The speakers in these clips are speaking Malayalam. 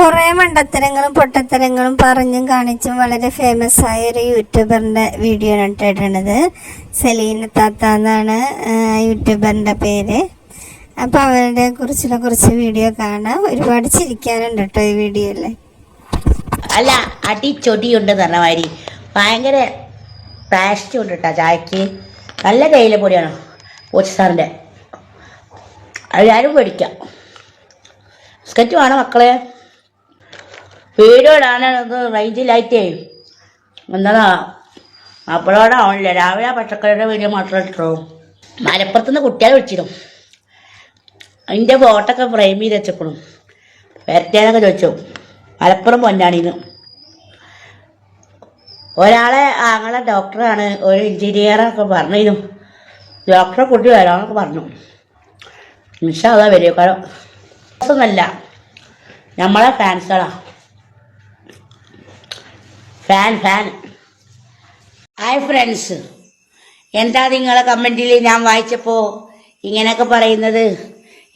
കുറേ മണ്ടത്തരങ്ങളും പൊട്ടത്തരങ്ങളും പറഞ്ഞും കാണിച്ചും വളരെ ഫേമസ് ആയ ഒരു യൂട്യൂബറിന്റെ വീഡിയോ ആണ് ഇട്ടിട്ടുള്ളത് സെലീന താത്ത എന്നാണ് യൂട്യൂബറിന്റെ പേര്. അപ്പൊ അവരുടെ കുറിച്ചുള്ള കുറച്ച് വീഡിയോ കാണാം. ഒരുപാട് ചിരിക്കാനുണ്ട് കേട്ടോ ഈ വീഡിയോയിൽ അല്ല അടി ചൊടിയുണ്ട് പറഞ്ഞ മാതിരി. ഭയങ്കര ടേസ്റ്റ് ഉണ്ട് കേട്ടോ ചായക്ക്. നല്ല തേയില പൊടിയാണ് കോച്ച് സാറിന്റെ എല്ലാവരും മേടിക്കാം. സ്കെച്ച് വേണം മക്കളെ? വീഡിയോ ഇടാനത് റേഞ്ചിലായിട്ടേ. എന്നതാ അപ്പോഴോടെ ആവണില്ല. രാവിലെ പച്ചക്കറിയുടെ വീഡിയോ മാത്രം ഇട്ടോ. മലപ്പുറത്തുനിന്ന് കുട്ടികളെ വിളിച്ചിരുന്നു. അതിന്റെ ഫോട്ടോ ഒക്കെ ഫ്രെയിം ചെയ്ത് വെച്ചപ്പോഴും വരട്ടേനൊക്കെ ചോദിച്ചു. മലപ്പുറം പൊന്നാണിന്ന് ഒരാളെ ആങ്ങളെ ഡോക്ടറാണ്. ഒരു എഞ്ചിനീയറൊക്കെ പറഞ്ഞിരുന്നു. ഡോക്ടറെ കുട്ടി വരാമെന്നൊക്കെ പറഞ്ഞു. നിഷാ അതാ വരുമോ കാരണം ഒന്നുമല്ല നമ്മളെ ഫാൻസുകളാ ഫാൻ ഫാൻ. Hi friends. എന്താ നിങ്ങളെ കമന്റിൽ ഞാൻ വായിച്ചപ്പോൾ ഇങ്ങനെയൊക്കെ പറയുന്നത്?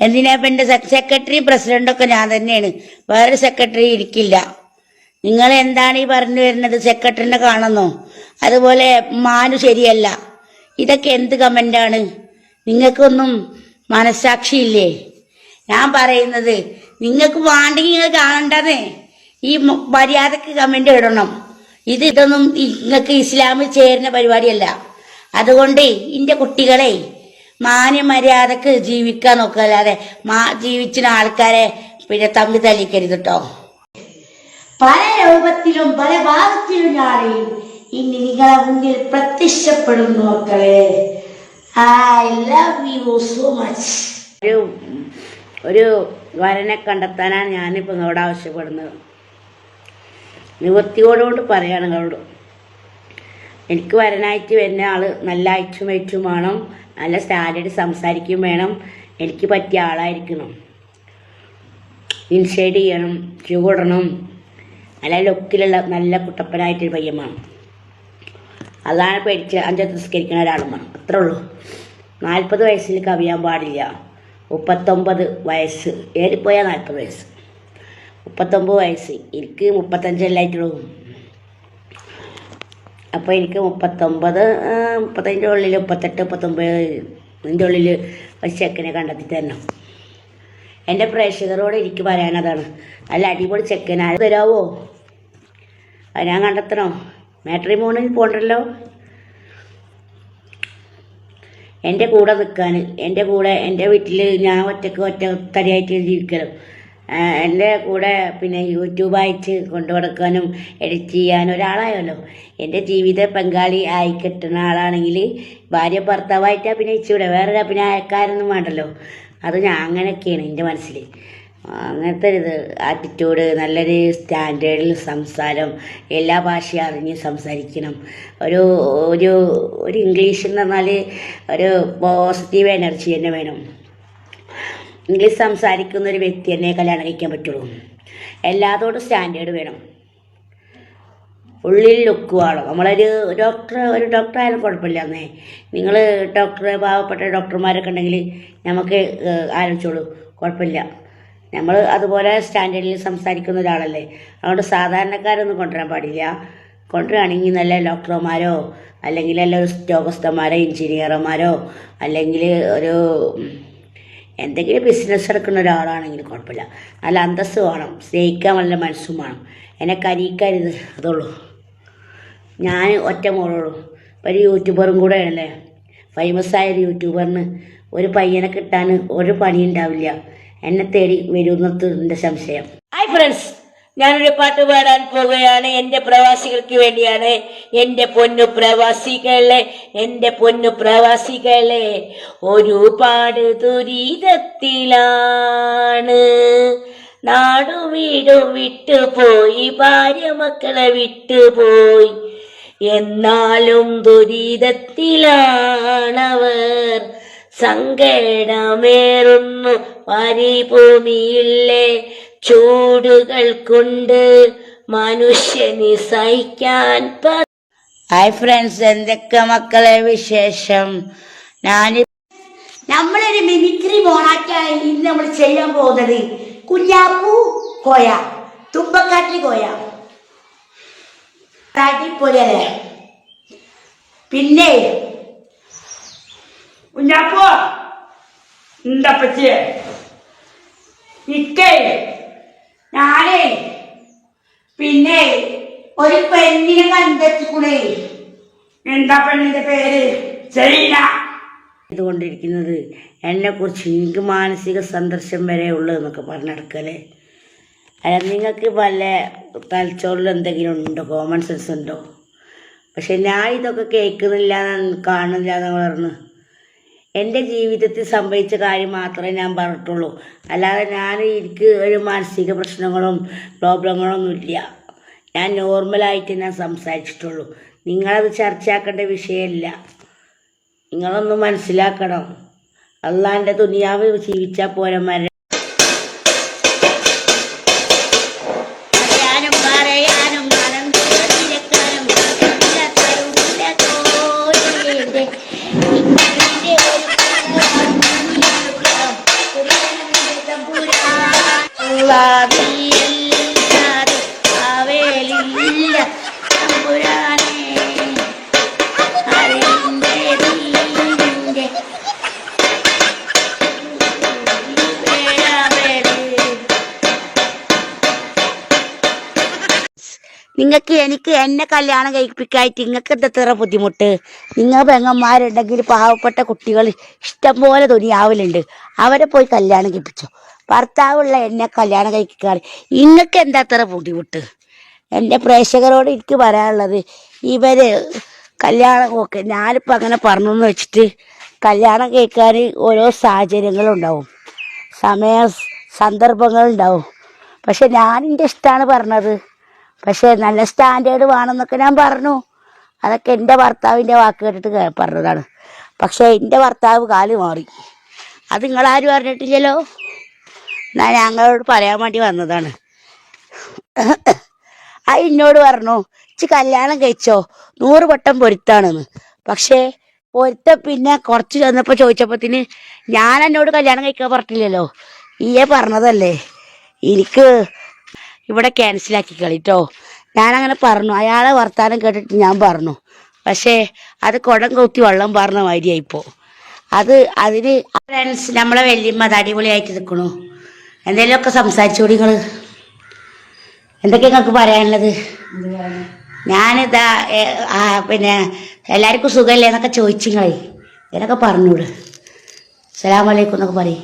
എന്തിനാ ഇപ്പം എന്റെ സെക്രട്ടറി പ്രസിഡന്റൊക്കെ ഞാൻ തന്നെയാണ്. വേറെ സെക്രട്ടറി ഇരിക്കില്ല. നിങ്ങൾ എന്താണ് ഈ പറഞ്ഞു വരുന്നത്? സെക്രട്ടറിനെ കാണുന്നോ? അതുപോലെ മാനു ശരിയല്ല. ഇതൊക്കെ എന്ത് കമന്റാണ് നിങ്ങൾക്കൊന്നും മനസ്സാക്ഷിയില്ലേ? ഞാൻ പറയുന്നത് നിങ്ങൾക്ക് വേണ്ടെങ്കിൽ നിങ്ങൾ കാണണ്ടതേ ഈ മര്യാദയ്ക്ക് കമന്റ് ഇടണം. ഇത് ഇതൊന്നും നിങ്ങൾക്ക് ഇസ്ലാമിൽ ചേരുന്ന പരിപാടിയല്ല. അതുകൊണ്ട് ഇന്റെ കുട്ടികളെ മാന്യമര്യാദക്ക് ജീവിക്കാൻ നോക്കുക. അല്ലാതെ മാ ജീവിച്ചിന ആൾക്കാരെ പിന്നെ തമ്മിൽ തല്ലിക്കരുത് കേട്ടോ പല രൂപത്തിലും പല ഭാഗത്തിലും ഞാൻ ഇനി നിങ്ങളെ മുന്നിൽ പ്രത്യക്ഷപ്പെടുന്നു മക്കളെ. I love you so much ഒരു ഒരു വരനെ കണ്ടെത്താനാണ് ഞാനിപ്പോൾ നിങ്ങളോട് ആവശ്യപ്പെടുന്നത്. നിവൃത്തിയോടുകൊണ്ട് പറയുകയാണ് നിങ്ങളോട് എനിക്ക് വരനായിട്ട് വരുന്ന ആൾ നല്ല അയച്ചും അയച്ചും വേണം. നല്ല സ്റ്റാൻഡേർഡ് സംസാരിക്കും വേണം. എനിക്ക് പറ്റിയ ആളായിരിക്കണം. ഇൻഷേഡ് ചെയ്യണം ചൂടണം നല്ല ലുക്കിലുള്ള നല്ല കുട്ടപ്പനായിട്ടൊരു പയ്യൻ വേണം. അതാണ് പേടിച്ച് അഞ്ചത്ത് നിസ്കരിക്കുന്ന ഒരാളും വേണം. അത്രേ ഉള്ളൂ. നാൽപ്പത് വയസ്സിൽ കവിയാൻ പാടില്ല. മുപ്പത്തൊമ്പത് വയസ്സ്. ഏറിപ്പോയാൽ നാൽപ്പത് വയസ്സ്. മുപ്പത്തൊമ്പത് വയസ്സ്. എനിക്ക് മുപ്പത്തഞ്ചല്ലായിട്ടുള്ളൂ. അപ്പോൾ എനിക്ക് മുപ്പത്തൊമ്പത് മുപ്പത്തഞ്ചിന്റെ ഉള്ളിൽ മുപ്പത്തെട്ട് മുപ്പത്തൊമ്പത് ഇതിന്റെ ഉള്ളിൽ ഒരു ചെക്കനെ കണ്ടെത്തി തരണം എന്റെ പ്രേക്ഷകരോട് എനിക്ക് പറയാനതാണ്. നല്ല അടിപൊളി ചെക്കനാ തരാവോ? അത് ഞാൻ കണ്ടെത്തണോ. മാട്രി മോണിൽ പോകണ്ടല്ലോ എന്റെ കൂടെ നിൽക്കാൻ എന്റെ കൂടെ എന്റെ വീട്ടിൽ ഞാൻ ഒറ്റയ്ക്ക് ഒറ്റ തടിയായിട്ട് ജീവിക്കലും. ആ, എന്റെ കൂടെ പിന്നെ യൂട്യൂബായിട്ട് കൊണ്ടു നടക്കാനും എഡിറ്റ് ചെയ്യാനും ഒരാളായല്ലോ. എന്റെ ജീവിത പങ്കാളി ആയി കിട്ടുന്ന ആളാണെങ്കിൽ ഭാര്യ ഭർത്താവായിട്ട് അഭിനയിച്ചൂടെ വേറൊരു അഭിനയക്കാരൊന്നും വേണ്ടല്ലോ. അത് ഞാൻ അങ്ങനെയൊക്കെയാണ് എന്റെ മനസ്സിൽ. അങ്ങനത്തെ ഒരു ആറ്റിറ്റ്യൂഡ് നല്ലൊരു സ്റ്റാൻഡേർഡിൽ സംസാരം എല്ലാ ഭാഷയും അറിഞ്ഞ് സംസാരിക്കണം. ഒരു ഒരു ഒരു ഇംഗ്ലീഷ് എന്ന് പറഞ്ഞാൽ ഒരു പോസിറ്റീവ് എനർജി തന്നെ വേണം. ഇംഗ്ലീഷ് സംസാരിക്കുന്ന ഒരു വ്യക്തി തന്നെ കല്യാണം കഴിക്കാൻ പറ്റുള്ളൂ. എല്ലാത്തോടും സ്റ്റാൻഡേർഡ് വേണം. ഉള്ളിൽ ലുക്ക് വേണം നമ്മളൊരു ഡോക്ടർ ഒരു ഡോക്ടർ ആയാലും കുഴപ്പമില്ല എന്നേ നിങ്ങൾ ഡോക്ടർ പാവപ്പെട്ട ഡോക്ടർമാരൊക്കെ ഉണ്ടെങ്കിൽ നമുക്ക് ആലോചിച്ചോളൂ. കുഴപ്പമില്ല. നമ്മൾ അതുപോലെ സ്റ്റാൻഡേർഡിൽ സംസാരിക്കുന്ന ഒരാളല്ലേ. അതുകൊണ്ട് സാധാരണക്കാരൊന്നും കൊണ്ടുവരാൻ പാടില്ല. കൊണ്ടുവരികയാണെങ്കിൽ നല്ല ഡോക്ടർമാരോ അല്ലെങ്കിൽ നല്ല ഉദ്യോഗസ്ഥന്മാരോ എഞ്ചിനീയർമാരോ അല്ലെങ്കിൽ ഒരു എന്തെങ്കിലും ബിസിനസ് എടുക്കുന്ന ഒരാളാണെങ്കിൽ കുഴപ്പമില്ല. നല്ല അന്തസ്സ് വേണം. സ്നേഹിക്കാൻ നല്ല മനസ്സും വേണം. എന്നെ കരീക്കരുത് അതുള്ളൂ ഞാൻ ഒറ്റ മോളുള്ളൂ ഒരു യൂട്യൂബറും കൂടെ ആണല്ലേ. ഫേമസ് ആയ ഒരു യൂട്യൂബറിന് ഒരു പയ്യനെ കിട്ടാൻ ഒരു പണി ഉണ്ടാവില്ല എന്നെ തേടി വരുന്നത് എന്റെ സംശയം. ഹായ് ഫ്രണ്ട്സ് ഞാനൊരു പാട്ട് പാടാൻ പോവുകയാണ്. എന്റെ പ്രവാസികൾക്ക് വേണ്ടിയാണ്. എന്റെ പൊന്നു പ്രവാസികളെ എന്റെ പൊന്നു പ്രവാസികളെ ഒരു ഒരുപാട് ദുരിതത്തിലാണ്. നാടും വീടും വിട്ടുപോയി ഭാര്യ മക്കളെ വിട്ടുപോയി എന്നാലും ദുരിതത്തിലാണവർ. സങ്കടമേറുന്നു പരിഭൂമിയിലെ ചൂടുകൾ കൊണ്ട് മനുഷ്യന് സഹിക്കാൻ ഹായ് ഫ്രണ്ട്സ് എന്തൊക്കെ മക്കളെ വിശേഷം? ഞാൻ നമ്മളൊരു മിമിക്രി മോണാറ്റായി ഇന്ന് നമ്മൾ ചെയ്യാൻ പോകുന്നത് കുഞ്ഞാപ്പു കോയ തുമ്പക്കാട്ടിൽ കോയ. പോലെ പിന്നെ കുഞ്ഞാപ്പൂ എന്താ പറ്റിയേ? ഇക്കേ ഞാനേ പിന്നെ ഒരു പെണ്ണിനെ കണ്ടെത്തിക്കൂടെ? എന്താ പെണ്ണിന്റെ പേര്? സെലീന ഇതുകൊണ്ടിരിക്കുന്നത് എന്നെ കുറിച്ച് എനിക്ക് മാനസിക സന്ദർശം വരെ ഉള്ളതെന്നൊക്കെ പറഞ്ഞെടുക്കല്ലേ അല്ല നിങ്ങൾക്ക് പല തലച്ചോറിൽ എന്തെങ്കിലും ഉണ്ടോ? കോമൺ സെൻസ് ഉണ്ടോ? പക്ഷെ ഞാൻ ഇതൊക്കെ കേൾക്കുന്നില്ല കാണുന്നില്ല എന്ന് പറഞ്ഞു എന്റെ ജീവിതത്തിൽ സംഭവിച്ച കാര്യം മാത്രമേ ഞാൻ പറഞ്ഞിട്ടുള്ളൂ. അല്ലാതെ ഞാൻ എനിക്ക് ഒരു മാനസിക പ്രശ്നങ്ങളും പ്രോബ്ലങ്ങളൊന്നും ഇല്ല ഞാൻ നോർമലായിട്ട് ഞാൻ സംസാരിച്ചിട്ടുള്ളൂ. നിങ്ങളത് ചർച്ചയാക്കേണ്ട വിഷയമല്ല നിങ്ങളൊന്ന് മനസ്സിലാക്കണം. അള്ളാന്റെ തുനിയാവ് ജീവിച്ചാൽ പോരന്മാരെ പറയാനും നിങ്ങൾക്ക് എനിക്ക് എന്നെ കല്യാണം കഴിപ്പിക്കായിട്ട് നിങ്ങൾക്ക് എന്തത്ര ബുദ്ധിമുട്ട്? നിങ്ങൾ പെങ്ങന്മാരുണ്ടെങ്കിൽ പാവപ്പെട്ട കുട്ടികൾ ഇഷ്ടം പോലെ തുണിയാവലുണ്ട് അവരെ പോയി കല്യാണം കഴിപ്പിച്ചോ. ഭർത്താവുള്ള എന്നെ കല്യാണം കഴിക്കാൻ നിങ്ങൾക്ക് എന്തത്ര ബുദ്ധിമുട്ട്? എന്റെ പ്രേക്ഷകരോട് എനിക്ക് പറയാനുള്ളത് ഇവർ കല്യാണം ഒക്കെ ഞാനിപ്പോൾ അങ്ങനെ പറഞ്ഞു വെച്ചിട്ട് കല്യാണം കഴിക്കാൻ ഓരോ സാഹചര്യങ്ങളുണ്ടാവും സമയ സന്ദർഭങ്ങളുണ്ടാവും പക്ഷെ ഞാൻ എന്റെ ഇഷ്ടമാണ് പറഞ്ഞത് പക്ഷെ നല്ല സ്റ്റാൻഡേർഡ് വേണമെന്നൊക്കെ ഞാൻ പറഞ്ഞു. അതൊക്കെ എന്റെ ഭർത്താവിന്റെ വാക്ക് കേട്ടിട്ട് പറഞ്ഞതാണ്. പക്ഷേ എന്റെ ഭർത്താവ് കാൽ മാറി. അത് നിങ്ങളാരും അറിഞ്ഞിട്ടില്ലല്ലോ? ഞാൻ ഞങ്ങളോട് പറയാൻ വേണ്ടി വന്നതാണ്. ആ എന്നോട് പറഞ്ഞു ഇച്ച് കല്യാണം കഴിച്ചോ? നൂറ് വട്ടം പൊരുത്താണെന്ന്. പക്ഷേ പൊരുത്ത പിന്നെ കുറച്ച് ചെന്നപ്പോൾ ചോദിച്ചപ്പോത്തിന് ഞാൻ എന്നോട് കല്യാണം കഴിക്കാൻ പറഞ്ഞില്ലല്ലോ ഈയെ പറഞ്ഞതല്ലേ. എനിക്ക് ഇവിടെ ക്യാൻസലാക്കി കളിട്ടോ. ഞാനങ്ങനെ പറഞ്ഞു. അയാളെ വർത്താനം കേട്ടിട്ട് ഞാൻ പറഞ്ഞു. പക്ഷേ അത് കുടം കൊത്തി വെള്ളം പറഞ്ഞ മാതിരിയായിപ്പോ. അത് അതിന് ഫ്രണ്ട്സ് നമ്മളെ വല്യമ്മ അത് അടിപൊളിയായിട്ട് നിൽക്കണു എന്തെങ്കിലുമൊക്കെ സംസാരിച്ചോടി നിങ്ങൾ എന്തൊക്കെ നിങ്ങൾക്ക് പറയാനുള്ളത്? ഞാനിതാ പിന്നെ എല്ലാവർക്കും സുഖമല്ലേ എന്നൊക്കെ ചോദിച്ചു കളി എന്നൊക്കെ പറഞ്ഞോട് സലാമലൈക്കും എന്നൊക്കെ പറയും.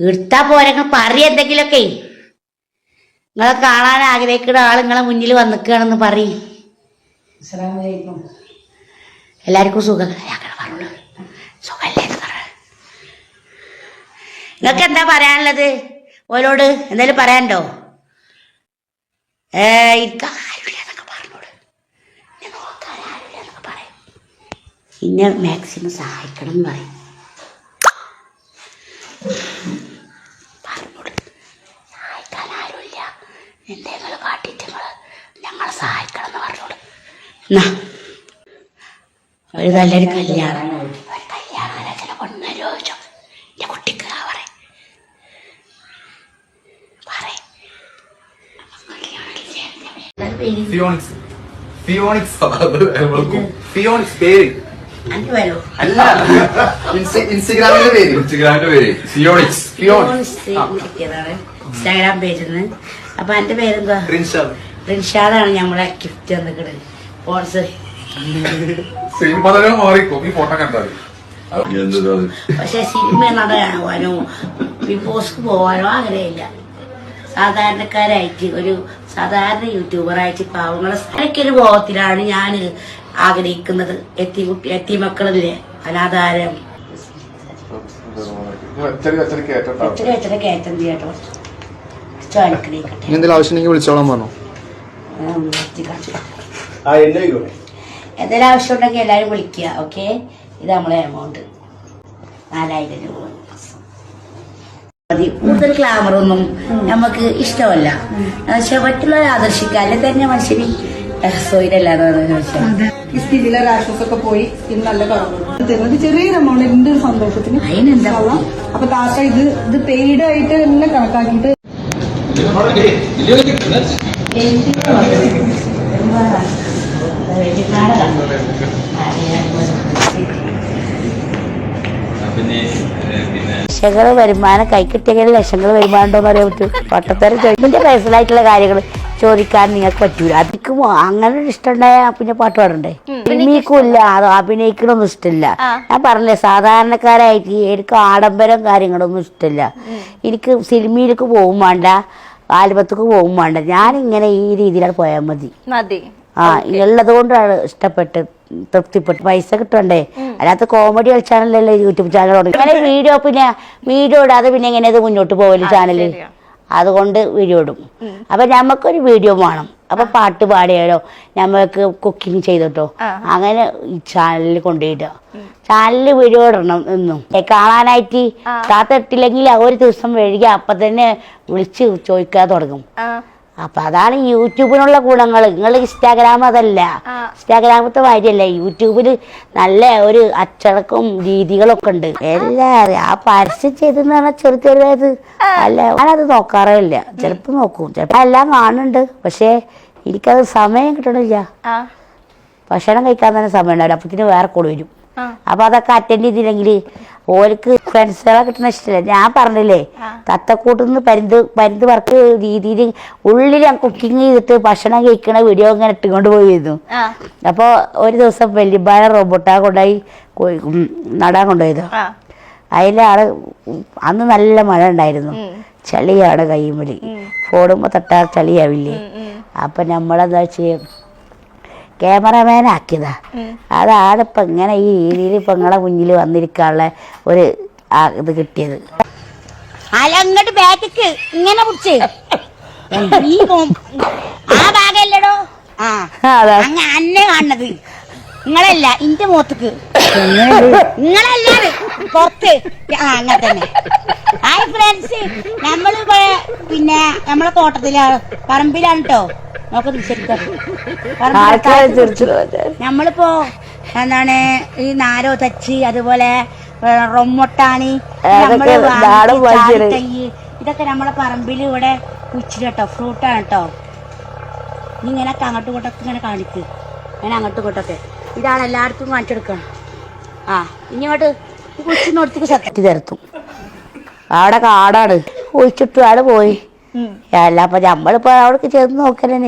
എടുത്താൽ പോരെ പറയും എന്തെങ്കിലുമൊക്കെ. നിങ്ങളെ കാണാൻ ആഗ്രഹിക്കുന്ന ആൾ നിങ്ങളെ മുന്നിൽ വന്നിക്കുകയാണെന്ന് പറയും. എല്ലാവർക്കും സുഖം. പറഞ്ഞു സുഖമല്ലേ നിങ്ങൾക്ക് എന്താ പറയാനുള്ളത്? ഓരോട് എന്തായാലും പറയാനുണ്ടോ? ഏ എനിക്ക് ആരുമില്ല എന്നൊക്കെ പറഞ്ഞോട് എന്നെ നോക്കാൻ ആരുമില്ല എന്നൊക്കെ പറയും. ഇന്നെ മാക്സിമം സഹായിക്കണം എന്ന് പറയും പറഞ്ഞോട് സഹായിക്കാൻ ആരുമില്ല എന്തെങ്കിലും കാട്ടിയിട്ട് നിങ്ങൾ ഞങ്ങളെ സഹായിക്കണം എന്ന് പറഞ്ഞോളൂ. എന്നാ ഒരു നല്ലൊരു കല്യാണം. ഒരു കല്യാണാലോചന കൊണ്ടു ചോദിച്ചോ എന്റെ കുട്ടിക്ക് ആ ഫിയോണിക്സ്. പേര്. അല്ല. ഇൻസ്റ്റ- പേര്. ഇൻസ്റ്റഗ്രാമിന്റെ പേര്. ഫിയോണിക്സ്. ഇൻസ്റ്റാഗ്രാം പേജിൽ നിന്ന് അപ്പൊ എന്റെ പേരെന്താ റിൻഷാദ് റിൻഷാദാണ് ഞമ്മളെ ഗിഫ്റ്റ് തന്നിക്കണ്. സ്പോൺസർ പക്ഷെ സിനിമ നടക്കാനോ ബിഗ് ബോസ്ക്ക് പോവാനോ ആഗ്രഹമില്ല. സാധാരണക്കാരായിട്ട് ഒരു സാധാരണ യൂട്യൂബറായിട്ട് പാവങ്ങളെ സ്ഥലക്കൊരു ഒരു ബോധത്തിലാണ് ഞാൻ ആഗ്രഹിക്കുന്നത്. എത്തി കുട്ടി എത്തി മക്കളില്ലേ? അനാഥാരം. ചെറിയ ചെറിയ കേട്ടോ. എത്ര ചെയ്യട്ടോ അനുഗ്രഹിക്കട്ടെ എന്തെങ്കിലും ആവശ്യമുണ്ടെങ്കിൽ വിളിച്ചോളാൻ പറഞ്ഞു. എന്തെങ്കിലും ആവശ്യം ഉണ്ടെങ്കിൽ എല്ലാവരും വിളിക്കുക ഓക്കെ? ഇത് നമ്മളെ എമൗണ്ട് നാലായിരം രൂപ കൂടുതൽ ക്ലാമറൊന്നും നമുക്ക് ഇഷ്ടമല്ല. പക്ഷെ മറ്റുള്ളവരെ ആദർശിക്കാല്ലേ തന്നെ മനുഷ്യന് സ്ഥിതിയിലെ റാഷസ് ഒക്കെ പോയി. സ്കിൻ നല്ല തരുന്നത് ചെറിയൊരു എമൗണ്ട് എന്റെ ഒരു സന്തോഷത്തിന്. അതിനെന്താ. അപ്പൊ താത്ത ഇത് ഇത് പെയ്ഡ് ആയിട്ട് തന്നെ കണക്കാക്കിയിട്ട് ലക്ഷങ്ങൾ വരുമാനം കൈ കിട്ടിയെങ്കിൽ ലക്ഷങ്ങൾ വരുമാനം ഉണ്ടോ എന്ന് അറിയാൻ പറ്റും. പട്ടത്തരം ചോദിക്കുന്ന പേഴ്സണലായിട്ടുള്ള കാര്യങ്ങൾ ചോദിക്കാൻ നിങ്ങൾക്ക് പറ്റൂല. അതിക്ക് അങ്ങനെ ഒരു ഇഷ്ടം ഇഷ്ടമുണ്ടായ പിന്നെ പാട്ട് പാടണ്ടേ? എനിക്കില്ല അത് അഭിനയിക്കണമൊന്നും ഇഷ്ടമില്ല. ഞാൻ പറഞ്ഞില്ലേ സാധാരണക്കാരായിട്ട് എനിക്ക് ആഡംബരം കാര്യങ്ങളൊന്നും ഇഷ്ടമില്ല. എനിക്ക് സിനിമയിലേക്ക് പോകും വേണ്ട ആൽബത്തേക്ക് പോകും വേണ്ട. ഞാൻ ഇങ്ങനെ ഈ രീതിയിലാണ് പോയാൽ മതി. ആ ഉള്ളത് കൊണ്ടാണ് ഇഷ്ടപ്പെട്ട് തൃപ്തിപ്പെട്ട് പൈസ കിട്ടണ്ടേ? അല്ലാത്ത കോമഡി കളിച്ചാണല്ലോ യൂട്യൂബ് ചാനൽ തുടങ്ങി. വീഡിയോ പിന്നെ വീഡിയോ ഇടാതെ പിന്നെ എങ്ങനെ ഇത് മുന്നോട്ട് പോകൽ ചാനൽ? ശരിയാ. അതുകൊണ്ട് വീഡിയോ ഇടും അപ്പൊ നമുക്കൊരു വീഡിയോ വേണം. അപ്പൊ പാട്ട് പാടിയാലോ നമുക്ക് കുക്കിംഗ് ചെയ്തിട്ടോ അങ്ങനെ ഈ ചാനലിൽ കൊണ്ടുപോയിട്ടോ. ചാനലിൽ വീഡിയോ ഇടണം എന്നും. കാണാനായിട്ട് താത്ത ഇട്ടില്ലെങ്കിൽ ഒരു ദിവസം വഴുകി അപ്പൊ തന്നെ വിളിച്ച് ചോദിക്കാൻ തുടങ്ങും. അപ്പൊ അതാണ് യൂട്യൂബിനുള്ള ഗുണങ്ങൾ. നിങ്ങൾ ഇൻസ്റ്റാഗ്രാം അതല്ല. ഇൻസ്റ്റാഗ്രാമത്തെ കാര്യമല്ല യൂട്യൂബിൽ നല്ല ഒരു അച്ചടക്കവും രീതികളൊക്കെ ഉണ്ട്. എല്ലാരും ആ പരസ്യം ചെയ്തെന്ന് പറഞ്ഞാൽ ചെറു ചെറുതായത് അല്ല ഞാനത് നോക്കാറേ ഇല്ല. ചിലപ്പോൾ നോക്കും. ചിലപ്പോൾ എല്ലാം കാണുന്നുണ്ട്. പക്ഷേ എനിക്കത് സമയം കിട്ടണില്ല. ഭക്ഷണം കഴിക്കാൻ തന്നെ സമയം ഉണ്ടാവില്ല. അപ്പത്തിന് വേറെ കൂടെ വരും. അപ്പോൾ അപ്പൊ അതൊക്കെ അറ്റൻഡ് ചെയ്തില്ലെങ്കിൽ ഓർക്ക് ഫ്രണ്ട്സുകളെ കിട്ടുന്ന ഇഷ്ടമില്ല ഞാൻ പറഞ്ഞില്ലേ തത്തക്കൂട്ടുന്ന് പരുന്ത് പരുന്ത് വർക്ക് രീതിയിൽ ഉള്ളിൽ ഞാൻ കുക്കിംഗ് ചെയ്തിട്ട് ഭക്ഷണം കഴിക്കണ വീഡിയോ ഇങ്ങനെ ഇട്ടുകൊണ്ട് പോയിരുന്നു. അപ്പോൾ ഒരു ദിവസം വലിയ റോബോട്ടാ കൊണ്ടായി നടാൻ കൊണ്ടുപോയത്. അതിലാൾ അന്ന് നല്ല മഴ ഉണ്ടായിരുന്നു. ചളിയാണ് കൈമലി. ഫോടുമ്പോ തട്ടാ ചളിയാവില്ലേ? അപ്പൊ നമ്മളെന്താ വെച്ച് ക്യാമറമാൻ ആക്കിയതാ. അതാണ് ഇപ്പൊ ഇങ്ങനെ ഈ രീതിയിൽ ഇപ്പൊ നിങ്ങളെ മുന്നിൽ വന്നിരിക്കാനുള്ള ഒരു ഇത് കിട്ടിയത്. അല്ല അങ്ങോട്ട് ബാക്കിക്ക് ഇങ്ങനെ പിടിച്ച്. ആ ഭാഗല്ലടോ? ആ അന്നെ കാണുന്നത്. നിങ്ങളല്ല ഇന്റെ മുഖത്തേക്ക് നിങ്ങളല്ലാതെ പുറത്ത്. ആ അങ്ങനെ തന്നെ. ഹായ് ഫ്രണ്ട്സ് നമ്മൾ പിന്നെ നമ്മളെ തോട്ടത്തിലാണ് പറമ്പിലാണ് കേട്ടോ തിരിച്ചെടുക്കാം. ആൾക്കാരെ നമ്മളിപ്പോ എന്താണ് ഈ നാരോ തച്ചി അതുപോലെ റൊമ്മൊട്ടാണി ഇതൊക്കെ നമ്മളെ പറമ്പിൽ ഇവിടെ കേട്ടോ ഫ്രൂട്ടാണ് കേട്ടോ നീ ഇങ്ങനൊക്കെ അങ്ങോട്ടും ഇങ്ങോട്ടൊക്കെ ഇങ്ങനെ കാണിക്ക്. ഞാൻ അങ്ങോട്ടും ഇങ്ങോട്ടൊക്കെ. ഇതാണ് എല്ലായിടത്തും കാണിച്ചെടുക്കണം ആ ഇനി ഇങ്ങോട്ട് കുച്ചിനോടത്തേക്ക് സത്യം തരത്തും. അവിടെ കാടാണ്. ഒഴിച്ചിട്ട് അവിടെ പോയി. അല്ല അപ്പൊ നമ്മളിപ്പോ അവിടെ ചെന്ന് നോക്കലേ